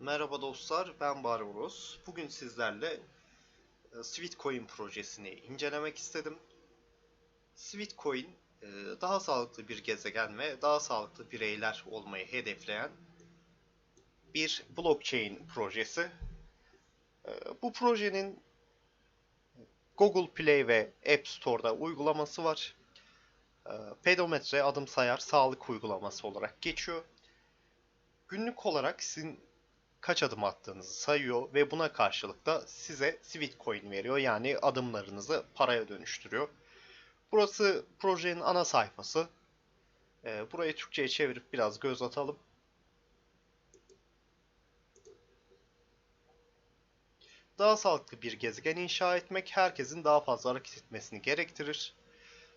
Merhaba dostlar, ben Barbaros. Bugün sizlerle e, Sweetcoin projesini incelemek istedim. Sweetcoin, e, daha sağlıklı bir gezegen ve daha sağlıklı bireyler olmayı hedefleyen bir blockchain projesi. E, Bu projenin Google Play ve App Store'da uygulaması var. Pedometre adım sayar sağlık uygulaması olarak geçiyor. Günlük olarak sizin kaç adım attığınızı sayıyor ve buna karşılık da size Sweetcoin veriyor. Yani adımlarınızı paraya dönüştürüyor. Burası projenin ana sayfası. Ee, burayı Türkçe'ye çevirip biraz göz atalım. Daha sağlıklı bir gezegen inşa etmek herkesin daha fazla hareket etmesini gerektirir.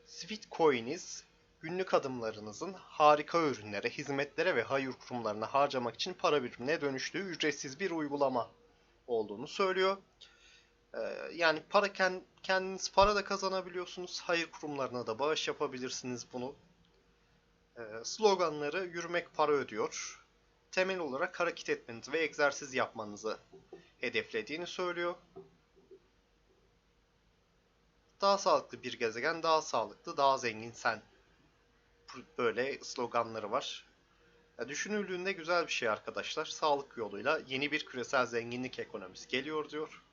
Sweetcoin'iz günlük adımlarınızın harika ürünlere, hizmetlere ve hayır kurumlarına harcamak için para birimine dönüştüğü ücretsiz bir uygulama olduğunu söylüyor. Ee, yani para kendiniz para da kazanabiliyorsunuz. Hayır kurumlarına da bağış yapabilirsiniz bunu. Ee, sloganları yürümek para ödüyor. Temel olarak hareket etmenizi ve egzersiz yapmanızı hedeflediğini söylüyor. Daha sağlıklı bir gezegen, daha sağlıklı, daha zengin sen böyle sloganları var. Ya düşünüldüğünde güzel bir şey arkadaşlar. Sağlık yoluyla yeni bir küresel zenginlik ekonomisi geliyor diyor.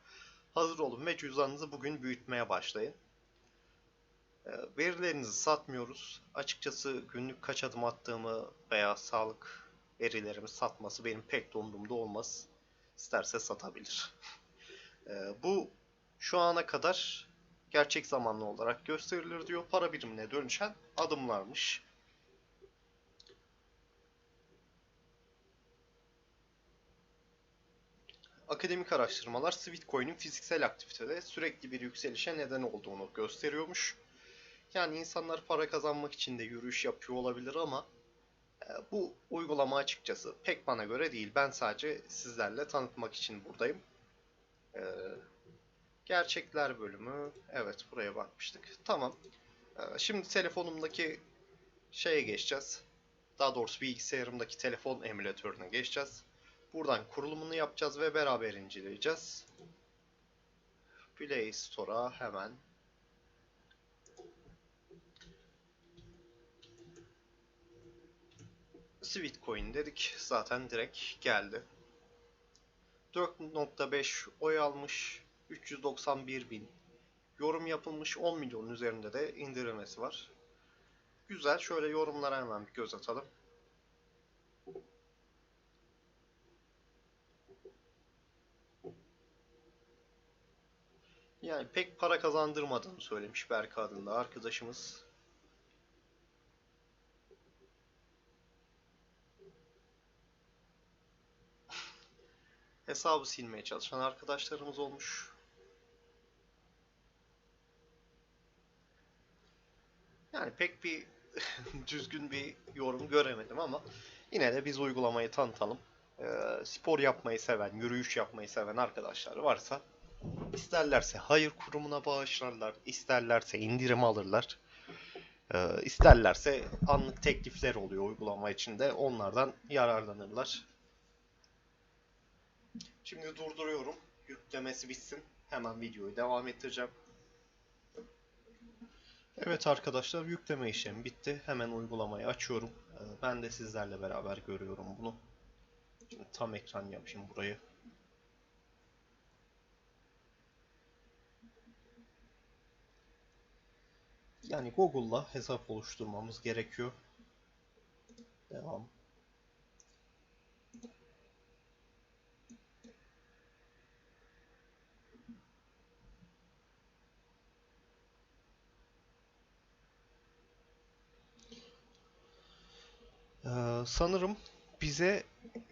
Hazır olun ve cüzdanınızı bugün büyütmeye başlayın. Verilerinizi satmıyoruz. Açıkçası günlük kaç adım attığımı veya sağlık verilerimi satması benim pek de umurumda olmaz. İsterse satabilir. Bu şu ana kadar gerçek zamanlı olarak gösterilir diyor. Para birimine dönüşen adımlarmış. Akademik araştırmalar Sweetcoin'in fiziksel aktivitede sürekli bir yükselişe neden olduğunu gösteriyormuş. Yani insanlar para kazanmak için de yürüyüş yapıyor olabilir ama e, bu uygulama açıkçası pek bana göre değil. Ben sadece sizlerle tanıtmak için buradayım. Ee, gerçekler bölümü. Evet buraya bakmıştık. Tamam. Ee, şimdi telefonumdaki şeye geçeceğiz. Daha doğrusu bilgisayarımdaki telefon emülatörüne geçeceğiz. Buradan kurulumunu yapacağız ve beraber inceleyeceğiz. Play Store'a hemen Sweetcoin dedik. Zaten direkt geldi. 4.5 oy almış. 391 bin yorum yapılmış. 10 milyonun üzerinde de indirilmesi var. Güzel. Şöyle yorumlara hemen bir göz atalım. Yani pek para kazandırmadığını söylemiş Berk adında arkadaşımız. Hesabı silmeye çalışan arkadaşlarımız olmuş. Yani pek bir düzgün bir yorum göremedim ama yine de biz uygulamayı tanıtalım. Ee, spor yapmayı seven, yürüyüş yapmayı seven arkadaşlar varsa isterlerse hayır kurumuna bağışlarlar, isterlerse indirim alırlar. Ee, isterlerse anlık teklifler oluyor uygulama içinde. Onlardan yararlanırlar. Şimdi durduruyorum. Yüklemesi bitsin. Hemen videoyu devam ettireceğim. Evet arkadaşlar yükleme işlemi bitti. Hemen uygulamayı açıyorum. Ben de sizlerle beraber görüyorum bunu. Şimdi tam ekran yapayım burayı. Yani Google'la hesap oluşturmamız gerekiyor. Devam. Ee, sanırım bize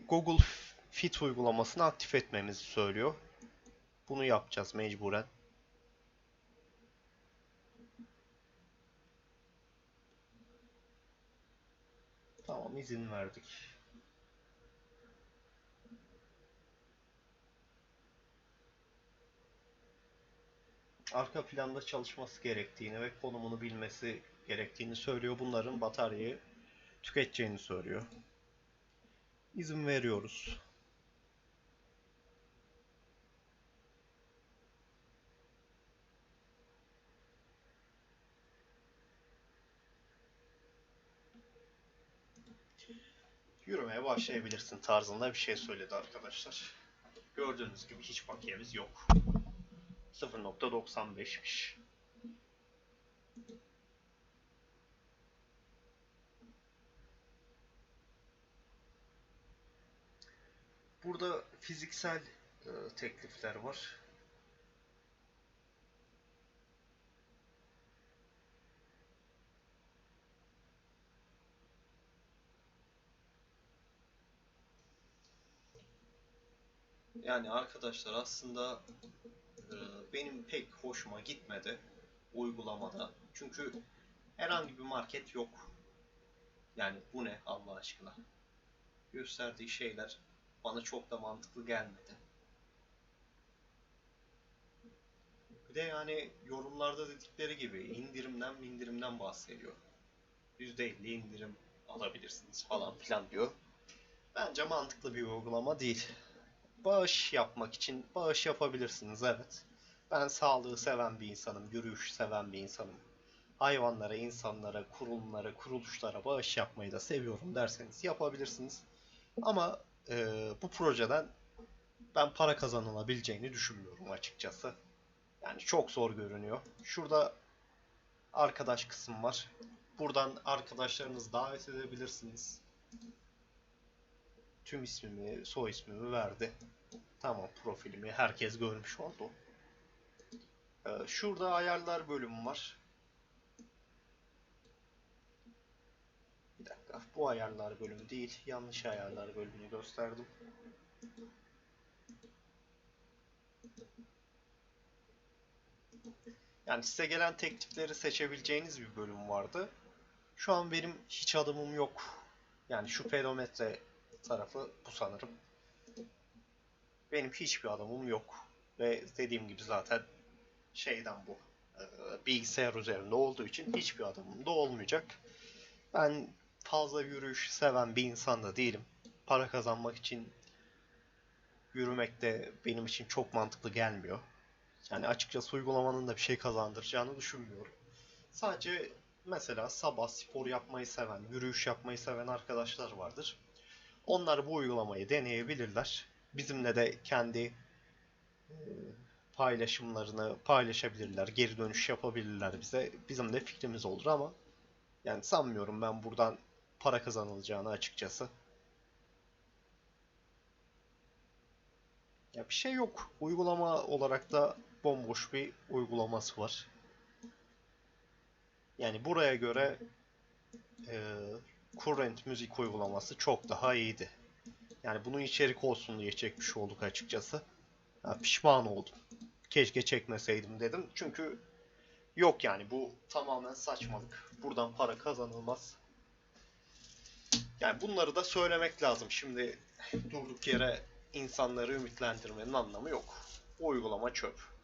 Google Fit uygulamasını aktif etmemizi söylüyor. Bunu yapacağız mecburen. Tamam izin verdik. Arka planda çalışması gerektiğini ve konumunu bilmesi gerektiğini söylüyor. Bunların bataryayı tüketeceğini söylüyor. İzin veriyoruz. Oynamaya başlayabilirsin tarzında bir şey söyledi arkadaşlar. Gördüğünüz gibi hiç bakiyemiz yok. 0.95'miş. Burada fiziksel e, teklifler var. Yani arkadaşlar aslında e, benim pek hoşuma gitmedi uygulamada. Çünkü herhangi bir market yok. Yani bu ne Allah aşkına? Gösterdiği şeyler bana çok da mantıklı gelmedi. Bir de yani yorumlarda dedikleri gibi indirimden indirimden bahsediyor. %50 indirim alabilirsiniz falan filan diyor. Bence mantıklı bir uygulama değil. Bağış yapmak için bağış yapabilirsiniz evet. Ben sağlığı seven bir insanım, yürüyüş seven bir insanım. Hayvanlara, insanlara, kurumlara, kuruluşlara bağış yapmayı da seviyorum derseniz yapabilirsiniz. Ama e, bu projeden ben para kazanılabileceğini düşünmüyorum açıkçası. Yani çok zor görünüyor. Şurada arkadaş kısım var. Buradan arkadaşlarınızı davet edebilirsiniz. Tüm ismimi, soy ismimi verdi. Tamam profilimi herkes görmüş oldu. Ee, şurada ayarlar bölümü var. Bir dakika. Bu ayarlar bölümü değil. Yanlış ayarlar bölümünü gösterdim. Yani size gelen teklifleri seçebileceğiniz bir bölüm vardı. Şu an benim hiç adımım yok. Yani şu pedometre tarafı bu sanırım. Benim hiçbir adımım yok. Ve dediğim gibi zaten şeyden bu. e, Bilgisayar üzerinde olduğu için hiçbir adımım da olmayacak. Ben fazla yürüyüş seven bir insan da değilim. Para kazanmak için yürümek de benim için çok mantıklı gelmiyor. Yani açıkçası uygulamanın da bir şey kazandıracağını düşünmüyorum. Sadece mesela sabah spor yapmayı seven, yürüyüş yapmayı seven arkadaşlar vardır. Onlar bu uygulamayı deneyebilirler. Bizimle de kendi e, paylaşımlarını paylaşabilirler, geri dönüş yapabilirler bize. Bizim de fikrimiz olur ama yani sanmıyorum ben buradan para kazanılacağını açıkçası. Ya bir şey yok. Uygulama olarak da bomboş bir uygulaması var. Yani buraya göre e, Current müzik uygulaması çok daha iyiydi. Yani bunun içerik olsun diye çekmiş olduk açıkçası. Ya pişman oldum. Keşke çekmeseydim dedim. Çünkü yok yani bu tamamen saçmalık. Buradan para kazanılmaz. Yani bunları da söylemek lazım. Şimdi durduk yere insanları ümitlendirmenin anlamı yok. Bu uygulama çöp.